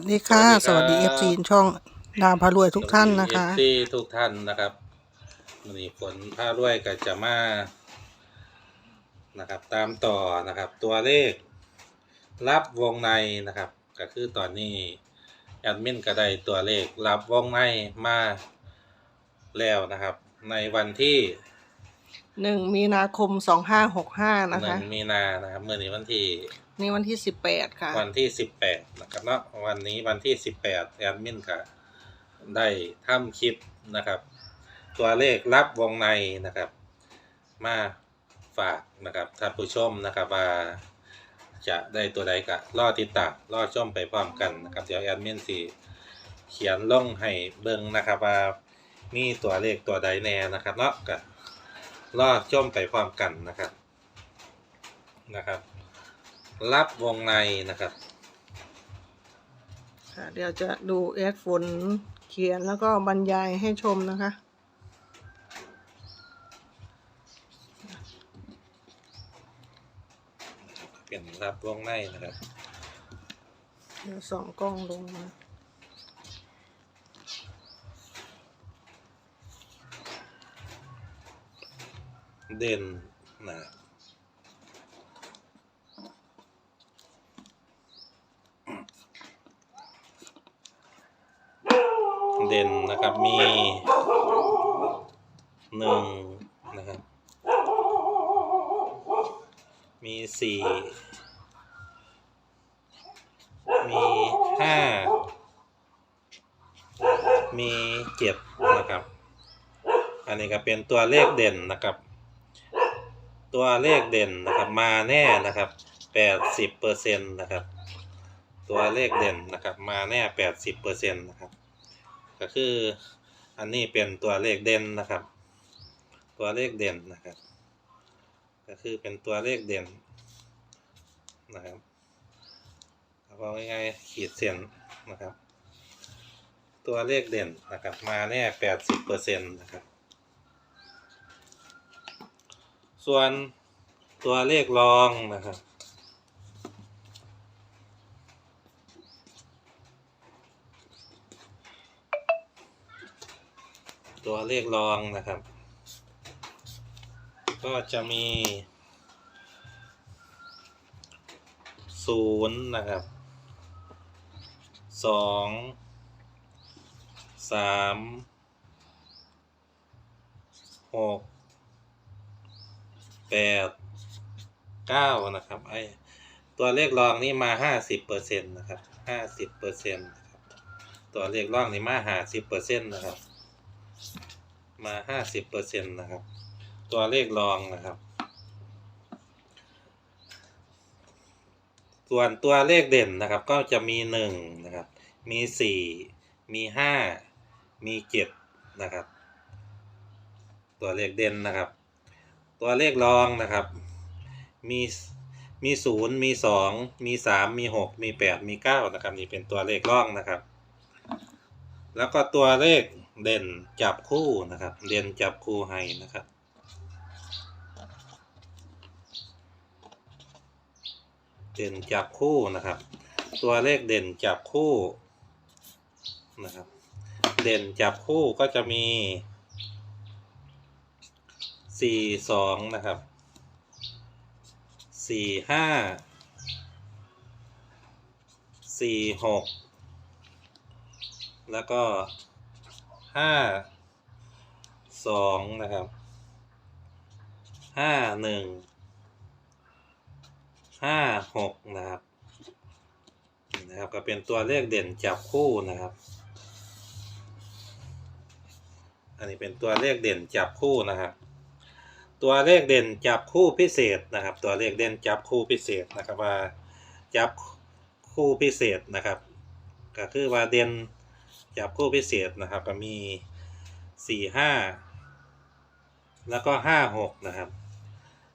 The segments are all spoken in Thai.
วัสดีค่ะ สสวัวัสสดีดีคเอรับ ฟซีช่องดาวพารวยทุกท่านนะคะเอฟซีทุกท่านนะครับวันนี้ฝนผ้ารวยก็จะมานะครับ ตามต่อนะครับ ตัวเลข รับวงในนะครับ ก็คือตอนนี้แอดมินก็ได้ตัวเลข รับวงในมาแล้วนะครับ ในวันที่หนึ่งมีนาคมสองห้าหกห้านะหนึ่คะ งมีนานะครับเมื่อนี้วันที่ นี่วันที่สิบแปดค่ะ วันที่สิบแปดนะครับเนาะวันนี้วันที่สิบแปดแอดมินก็ได้ทำคลิปนะครับ ตัวเลขรับวงในนะครับ มาฝากนะครับท่านผู้ชมนะครับว่าจะได้ตัวใดก็รอติดตามรอชมไปพร้อมกันนะครับ เดี๋ยวแอดมินสิเขียนลงให้เบิ่งนะครับว่ามีตัวเลขตัวใดแน่นะครับเนาะก็รอชมไปพร้อมกันนะครับนะครับ รับวงในนะครับ ค่ะเดี๋ยวจะดูเอสฝนเขียนแล้วก็บรรยายให้ชมนะคะ เปลี่ยนรับวงในนะครับ เดี๋ยวส่องกล้องลงมาเด่นนะครับเด่นนะครับมีหนึ่งนะครับ มีสี่มีห้ามีเจ็ดนะครับ อันนี้ก็เป็นตัวเลขเด่นนะครับ ตัวเลขเด่นนะครับมาแน่นะครับแปดสิบเปอร์เซ็นต์นะครับ ตัวเลขเด่นนะครับ มาแน่แปดสิบเปอร์เซ็นต์นะครับ ก็คืออันนี้เป็นตัวเลขเด่นนะครับ ตัวเลขเด่นนะครับ ก็คือเป็นตัวเลขเด่นนะครับเอาง่ายๆขีดเส้นนะครับ ตัวเลขเด่นนะครับ มาแน่แปดสิบเปอร์เซ็นต์นะครับ ส่วนตัวเลขรองนะครับ ตัวเลขรองนะครับ ก็จะมีศูนย์นะครับสองสามหกแปดเก้านะครับไอตัวเลขรองนี่มาห้าสิบเปอร์เซ็นต์นะครับห้าสิบเปอร์เซ็นต์ตัวเลขรองนี่มาห้าสิบเปอร์เซ็นต์นะครับ มาห้าสิบเปอร์เซ็นต์นะครับ ตัวเลขรองนะครับ ส่วนตัวเลขเด่นนะครับ ก็จะมีหนึ่งนะครับ มีสี่มีห้ามีเจ็ดนะครับ ตัวเลขเด่นนะครับ ตัวเลขรองนะครับ มีมีศูนย์มีสองมีสามมีหกมีแปดมีเก้านะครับ นี่เป็นตัวเลขรองนะครับ แล้วก็ตัวเลข เด่นจับคู่นะครับ เด่นจับคู่ให้นะครับ เด่นจับคู่นะครับ ตัวเลขเด่นจับคู่นะครับ เด่นจับคู่ก็จะมีสี่สองนะครับสี่ห้าสี่หกแล้วก็ ห้าสองนะครับห้าหนึ่งห้าหกนะครับนะครับก็เป็นตัวเลขเด่นจับคู่นะครับ อันนี้เป็นตัวเลขเด่นจับคู่นะครับ ตัวเลขเด่นจับคู่พิเศษนะครับ ตัวเลขเด่นจับคู่พิเศษนะครับว่าจับคู่พิเศษนะครับ ก็คือว่าเด่น จับคู่พิเศษนะครับ ก็มีสี่ห้าแล้วก็ห้าหกนะครับ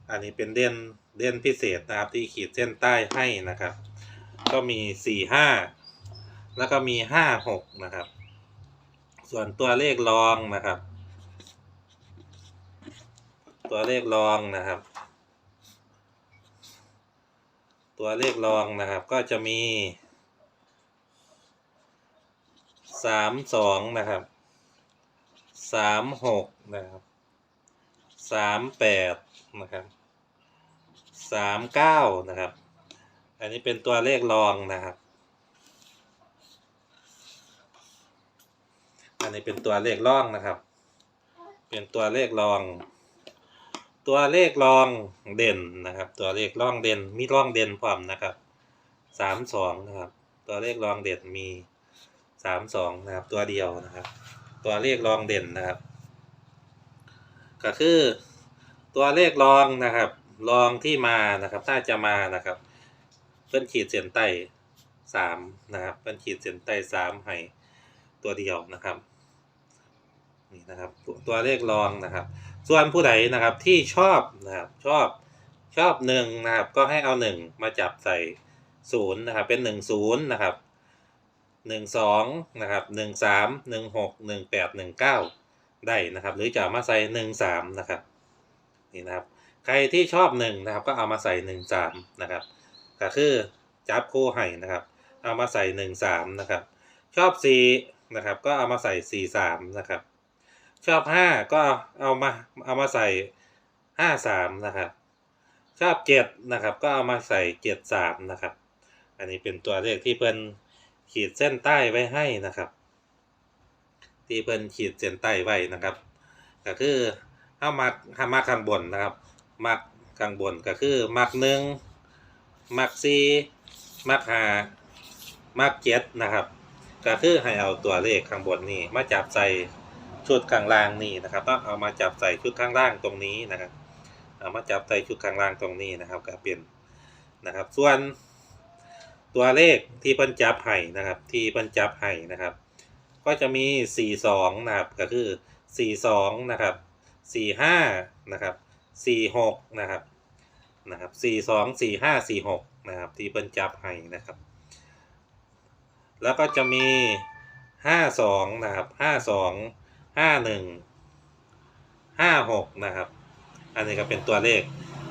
อันนี้เป็นเด่นเด่นพิเศษนะครับที่ขีดเส้นใต้ให้นะครับ ก็มีสี่ห้าแล้วก็มีห้าหกนะครับ ส่วนตัวเลขรองนะครับ ตัวเลขรองนะครับ ตัวเลขรองนะครับ ก็จะมี สามสองนะครับสามหกนะครับสามแปดนะครับสามเก้านะครับ อันนี้เป็นตัวเลขรองนะครับ อันนี้เป็นตัวเลขรองนะครับ เป็นตัวเลขรอง ตัวเลขรองเด่นนะครับ ตัวเลขรองเด่นมีร่องเด่นพร้อมนะครับสามสองนะครับ ตัวเลขรองเด่นมี สามสองนะครับ ตัวเดียวนะครับ ตัวเลขรองเด่นนะครับ ก็คือตัวเลขรองนะครับรองที่มานะครับ ถ้าจะมานะครับ เพิ่นขีดเส้นใต้สามนะครับเพิ่นขีดเส้นใต้สามให้ตัวเดียวนะครับนี่นะครับตัวตัวเลขรองนะครับ ส่วนผู้ใดนะครับที่ชอบนะครับชอบชอบหนึ่งนะครับ ก็ให้เอาหนึ่งมาจับใส่ศูนย์นะครับ เป็นหนึ่งศูนย์นะครับ หนึ่งสองนะครับหนึ่งสามหนึ่งหกหนึ่งแปดหนึ่งเก้าได้นะครับ หรือจะามาใส่หนึ่งสามนะครับนี่นะครับ ใครที่ชอบหนึ่งนะครับ ก็เอามาใส่หนึ่งสามนะครับก็คือจับคู่ให้นะครับ เอามาใส่หนึ่งสามนะครับ ชอบสี่นะครับ ก็เอามาใส่สี่สามนะครับ ชอบห้าก็เอามาเอามาใส่ห้าสามนะครับ ชอบเจ็ดนะครับ ก็เอามาใส่เจ็ดสามนะครับ อันนี้เป็นตัวเลขที่เพิ่น ขีดเส้นใต้ไว้ให้นะครับ ที่เพิ่นขีดเส้นใต้ไว้นะครับ ก็คือเอามาเอามาข้างบนนะครับ มักข้างบนก็คือมักหนึ่งมักสี่มักห้ามักเจ็ดนะครับ ก็คือให้เอาตัวเลขข้างบนนี่มาจับใส่ชุดข้างล่างนี่นะครับต้องเอามาจับใส่ชุดข้างล่างตรงนี้นะครับ เอามาจับใส่ชุดข้างล่างตรงนี้นะครับก็เป็นนะครับ ส่วน ตัวเลขที่เพิ่นจับให้นะครับ ที่เพิ่นจับให้นะครับ ก็จะมี 42 นะครับ ก็คือ 42 นะครับ 45 นะครับ 46 นะครับ นะครับ 42 45 46 นะครับ ที่เพิ่นจับให้นะครับ แล้วก็จะมี 52 นะครับ 52ห้าหนึ่งห้าหกนะครับ อันนี้ก็เป็นตัวเลข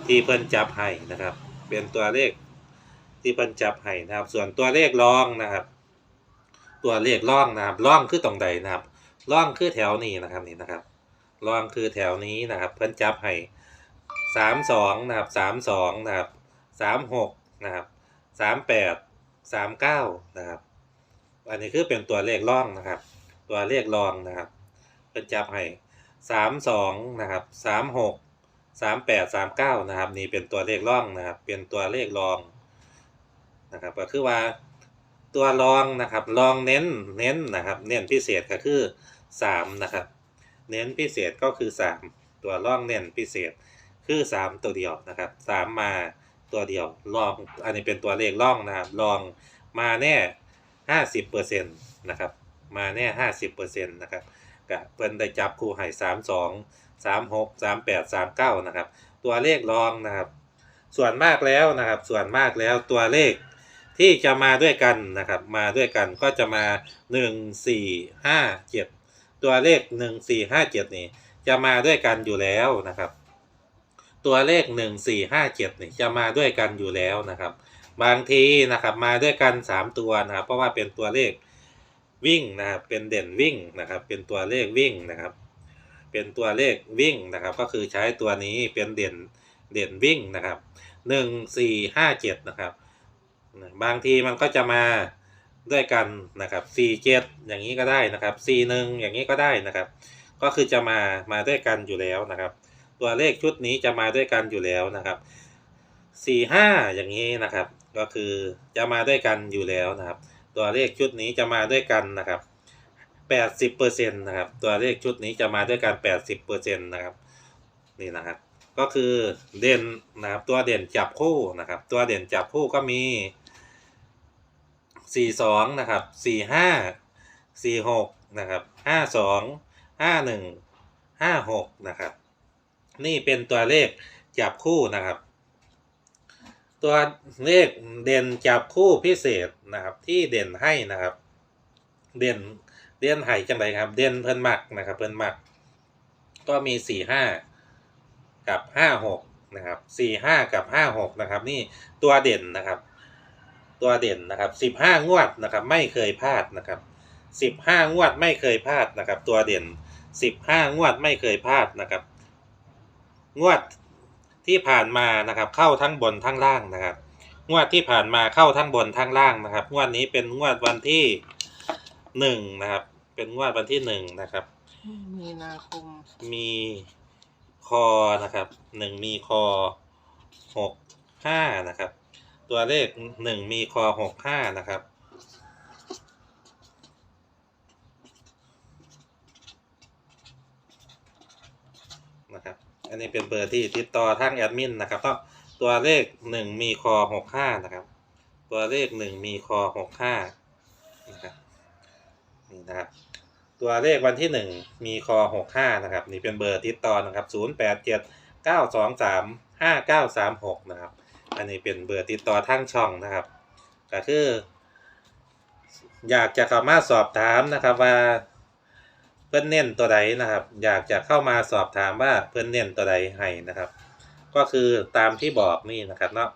ที่เพิ่นจับให้นะครับ เป็นตัวเลข ที่เพิ่นจับให้นะครับ ส่วนตัวเลขร่องนะครับ ตัวเลขร่องนะครับร่องคือตรงใดนะครับร่องคือแถวนี้นะครับนี่นะครับร่องคือแถวนี้นะครับ เพิ่นจับให้สามสองนะครับสามสองนะครับสามหกนะครับสามแปดสามเก้านะครับ อันนี้คือเป็นตัวเลขร่องนะครับ ตัวเลขรองนะครับเป็นจับให้สามสองนะครับสามหกสามแปดสามเก้านะครับ นี่เป็นตัวเลขร่องนะครับ เป็นตัวเลขรอง นะครับก็คือว่าตัวรองนะครับรองเน้นเน้นนะครับ เน้นพิเศษก็คือสามนะครับ เน้นพิเศษก็คือสามตัวรองเน้นพิเศษคือสามตัวเดียวนะครับสามมาตัวเดียวรองอันนี้เป็นตัวเลขรองนะครับรองมาแน่ห้าสิบเปอร์เซ็นต์นะครับมาแน่ห้าสิบเปอร์เซ็นต์นะครับกะเพิ่นได้จับคู่ให้สามสองสามหกสามแปดสามเก้านะครับตัวเลขรองนะครับ ส่วนมากแล้วนะครับ ส่วนมากแล้วตัวเลข ที่จะมาด้วยกันนะครับ มาด้วยกันก็จะมาหนึ่งสี่ห้าเจ็ดตัวเลขหนึ่งสี่ห้าเจ็ดนี่ จะมาด้วยกันอยู่แล้วนะครับ ตัวเลขหนึ่งสี่ห้าเจ็ดนี่จะมาด้วยกันอยู่แล้วนะครับ บางทีนะครับมาด้วยกันสามตัวนะครับ เพราะว่าเป็นตัวเลขวิ่งนะครับ เป็นเด่นวิ่งนะครับ เป็นตัวเลขวิ่งนะครับ เป็นตัวเลขวิ่งนะครับ ก็คือใช้ตัวนี้เป็นเด่นเด่นวิ่งนะครับหนึ่งสี่ห้าเจ็ดนะครับ บางทีมันก็จะมาด้วยกันนะครับสี่เจ็ดอย่างนี้ก็ได้นะครับสี่หนึ่งอย่างนี้ก็ได้นะครับ ก็คือจะมามาด้วยกันอยู่แล้วนะครับ ตัวเลขชุดนี้จะมาด้วยกันอยู่แล้วนะครับสี่ห้าอย่างนี้นะครับ ก็คือจะมาด้วยกันอยู่แล้วนะครับ ตัวเลขชุดนี้จะมาด้วยกันนะครับ80เปอร์เซ็นต์นะครับ ตัวเลขชุดนี้จะมาด้วยกัน80เปอร์เซ็นต์นะครับนี่นะครับ ก็คือเด่นนะครับตัวเด่นจับคู่นะครับ ตัวเด่นจับคู่ก็มี 42นะครับ45 46นะครับ52 51 56นะครับ นี่เป็นตัวเลขจับคู่นะครับ ตัวเลขเด่นจับคู่พิเศษนะครับ ที่เด่นให้นะครับ เด่นเด่นให้จังไรครับ เด่นเพิ่นมักนะครับ เพิ่นมัก ก็มีสี่ห้ากับห้าหกนะครับสี่ห้ากับห้าหกนะครับ นี่ตัวเด่นนะครับ ตัวเด่นนะครับสิบห้างวดนะครับไม่เคยพลาดนะครับสิบห้างวดไม่เคยพลาดนะครับ ตัวเด่นสิบห้างวดไม่เคยพลาดนะครับ งวดที่ผ่านมานะครับ เข้าทั้งบนทั้งล่างนะครับ งวดที่ผ่านมาเข้าทั้งบนทั้งล่างนะครับ งวดนี้เป็นงวดวันที่หนึ่งนะครับ เป็นงวดวันที่หนึ่งนะครับ มีนาคมมีคอนะครับหนึ่งมีคอหกห้านะครับ ตัวเลขหนึ่งมีคอหกห้านะครับ นะครับ อันนี้เป็นเบอร์ที่ติดต่อทางแอดมินนะครับก็ตัวเลขหนึ่งมีคอหกห้านะครับ ตัวเลขหนึ่งมีคอหกห้านะครับนี่นะครับ ตัวเลขวันที่หนึ่งมีคอหกห้านะครับ นี่เป็นเบอร์ติดต่อนะครับศูนย์แปดเจ็ดเก้าสองสามห้าเก้าสามหกนะครับ อันนี้เป็นเบอร์ติดต่อทั้งช่องนะครับ ก็คือ อยากจะเข้ามาสอบถามนะครับว่าเพื่อนเน้นตัวใดนะครับ อยากจะเข้ามาสอบถามว่าเพื่อนเน้นตัวใดให้นะครับ ก็คือตามที่บอกนี่นะครับเนาะ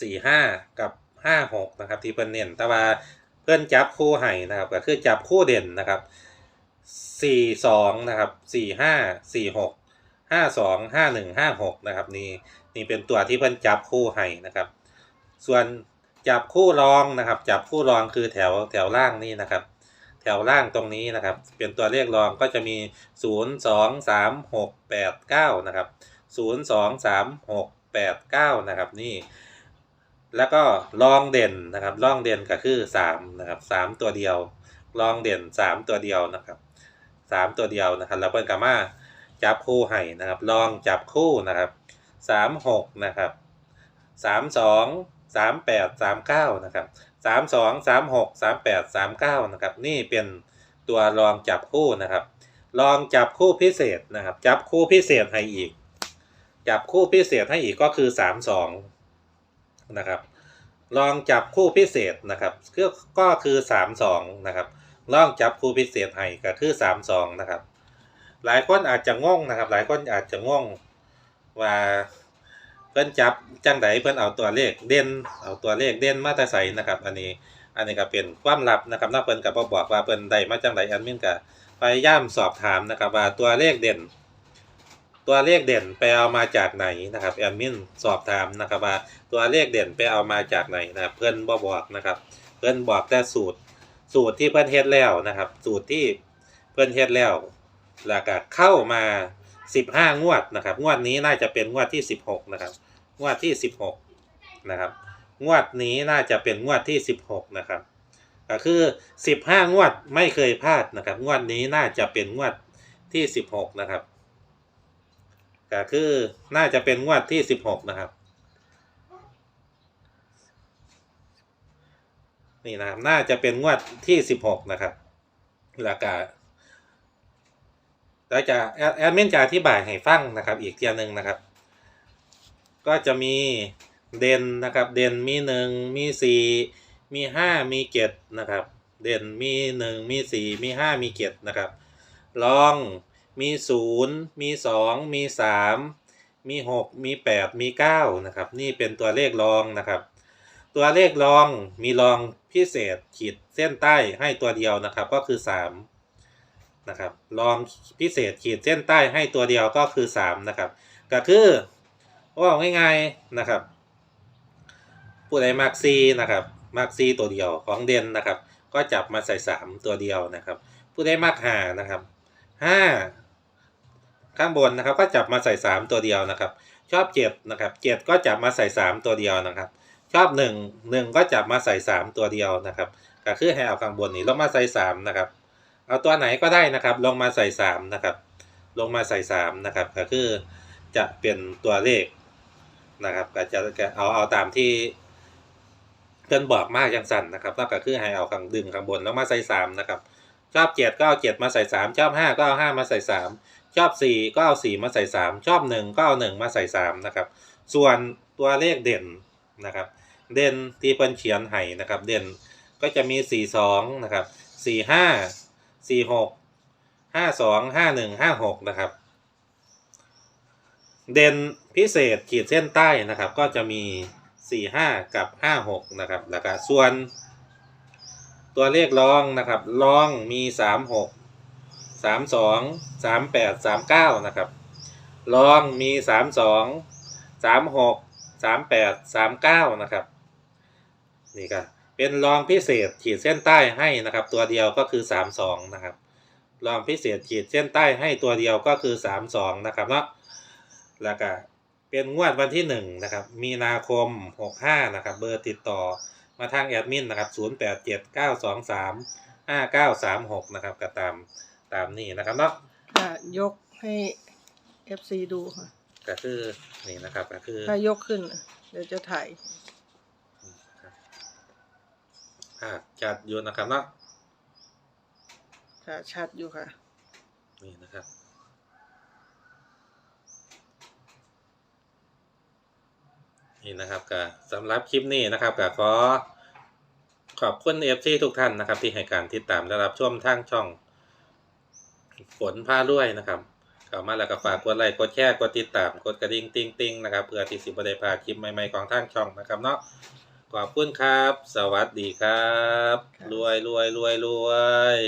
สี่ห้ากับห้าหกนะครับที่เพื่อนเน้นแต่ว่าเพื่อนจับคู่ให้นะครับก็คือจับคู่เด่นนะครับสี่สองนะครับสี่ห้าสี่หก ห้าสองห้าหนึ่งห้าหกนะครับนี่นี่เป็นตัวที่เพื่อนจับคู่ให้นะครับ ส่วนจับคู่รองนะครับ จับคู่รองคือแถวแถวล่างนี่นะครับ แถวล่างตรงนี้นะครับ เป็นตัวเลขรองก็จะมี0 2 3 6 8 9นะครับ0 2 3 6 8 9นะครับนี่แล้วก็รองเด่นนะครับรองเด่นก็คือ3นะครับ3ตัวเดียวรองเด่น3ตัวเดียวนะครับ3ตัวเดียวนะครับแล้วเพิ่นก็มา จับคู่ให้นะครับลองจับคู่นะครับ3 6นะครับ3 2 3 8 3 9นะครับสามสองสามหกสามแปดสามเก้านะครับนี่เป็นตัวรองจับคู่นะครับรองจับคู่พิเศษนะครับ จับคู่พิเศษให้อีก จับคู่พิเศษให้อีกก็คือสามสองนะครับลองจับคู่พิเศษนะครับก็ก็คือสามสองนะครับลองจับคู่พิเศษให้ก็คือสามสองนะครับ หลายคนอาจจะงงนะครับ หลายคนอาจจะงงว่าเพิ่นจับจังไดเพิ่นเอาตัวเลขเด่นเอาตัวเลขเด่นมาแต่ใส่นะครับ อันนี้อันนี้ก็เป็นความลับนะครับนอกเพิ่นก็บ่บอกว่าเพิ่นได้มาจังไดแอดมินก็พยายามสอบถามนะครับว่าตัวเลขเด่น ตัวเลขเด่นไปเอามาจากไหนนะครับแอดมินสอบถามนะครับว่าตัวเลขเด่นไปเอามาจากไหนนะครับเพิ่นบ่บอกนะครับ เพิ่นบอกแต่สูตรสูตรที่เพิ่นเฮ็ดแล้วนะครับ สูตรที่เพิ่นเฮ็ดแล้ว แล้วก็เข้ามา15งวดนะครับ งวดนี้น่าจะเป็นงวดที่16นะครับ งวดที่16นะครับ งวดนี้น่าจะเป็นงวดที่16นะครับ ก็คือ15งวดไม่เคยพลาดนะครับ งวดนี้น่าจะเป็นงวดที่16นะครับ ก็คือน่าจะเป็นงวดที่16นะครับ นี่นะครับ น่าจะเป็นงวดที่16นะครับแล้วก็ แล้วจะแอดแอดมินจะอธิบายให้ฟังนะครับ อีกเทียหนึ่งนะครับ ก็จะมีเด่นนะครับ เด่นมีหนึ่งมีสี่มีห้ามีเจ็ดนะครับ เด่นมีหนึ่งมีสี่มีห้ามีเจ็ดนะครับรองมีศูนย์มีสองมีสามมีหกมีแปดมีเก้านะครับ นี่เป็นตัวเลขรองนะครับ ตัวเลขรองมีรองพิเศษขีดเส้นใต้ให้ตัวเดียวนะครับ ก็คือสาม นะครับรองพิเศษขีดเส้นใต้ให้ตัวเดียวก็คือสามนะครับ ก็คือว่าง่ายๆนะครับ ผู้ใดมักซีนะครับมักซีตัวเดียวของเด่นนะครับ ก็จับมาใส่สามตัวเดียวนะครับ ผู้ใดมักหานะครับห้าข้างบนนะครับ ก็จับมาใส่สามตัวเดียวนะครับ ชอบเจ็ดนะครับเจ็ดก็จับมาใส่สามตัวเดียวนะครับชอบหนึ่งหนึ่งก็จับมาใส่สามตัวเดียวนะครับก็คือให้เอาข้างบนนี้ลงมาใส่สามนะครับ เอาตัวไหนก็ได้นะครับ ลงมาใส่สามนะครับ ลงมาใส่สามนะครับ ก็คือจะเป็นตัวเลขนะครับ ก็จะเอาเอาตามที่เพื่อนบอกมากจังสั่นนะครับแล้วก็คือให้เอาข้างดึงข้างบนแล้วมาใส่สามนะครับ ชอบเจ็ดก็เอาเจ็ดมาใส่สามชอบห้าก็เอาห้ามาใส่สามชอบสี่ก็เอาสี่มาใส่สามชอบหนึ่งก็เอาหนึ่งมาใส่สามนะครับ ส่วนตัวเลขเด่นนะครับ เด่นที่เพิ่นเขียนให้นะครับ เด่นก็จะมีสี่สองนะครับสี่ห้า สี่หกห้าสองห้าหนึ่งห้าหกนะครับ เด่นพิเศษขีดเส้นใต้นะครับ ก็จะมีสี่ห้ากับห้าหกนะครับแล้วก็ส่วน ตัวเลขรองนะครับรองมีสามหกสามสองสามแปดสามเก้านะครับรองมีสามสองสามหกสามแปดสามเก้านะครับ นี่ก็ เป็นรองพิเศษขีดเส้นใต้ให้นะครับ ตัวเดียวก็คือสามสองนะครับ รองพิเศษขีดเส้นใต้ให้ตัวเดียวก็คือสามสองนะครับเนาะแล้วก็เป็นงวดวันที่หนึ่งนะครับมีนาคมหกห้านะครับ เบอร์ติดต่อมาทางแอดมินนะครับ0 8 7 9 2 3 5 9 3 6 นะครับก็ตามตามนี้นะครับเนาะค่ะยกให้ FC ดูค่ะก็คือนี่นะครับก็คือถ้ายกขึ้น เดี๋ยวจะถ่าย ภาพจัดอยู่นะครับเนาะค่ะชัดอยู่ค่ะ นี่นะครับ นี่นะครับก็สำหรับคลิปนี้นะครับก็ขอขอบคุณเอฟซีทุกท่านนะครับ ที่ให้การติดตามและรับชมทางช่องฝนผ้าด้วยนะครับเข้ามาแล้วก็ฝากกดไลค์กดแชร์กดติดตามกดกระดิ่งติ้งติ้งนะครับเพื่อที่สิบได้พลาดคลิปใหม่ๆของทางช่องนะครับเนาะ ขอบคุณครับ สวัสดีครับครับรวยรวยรวยรวย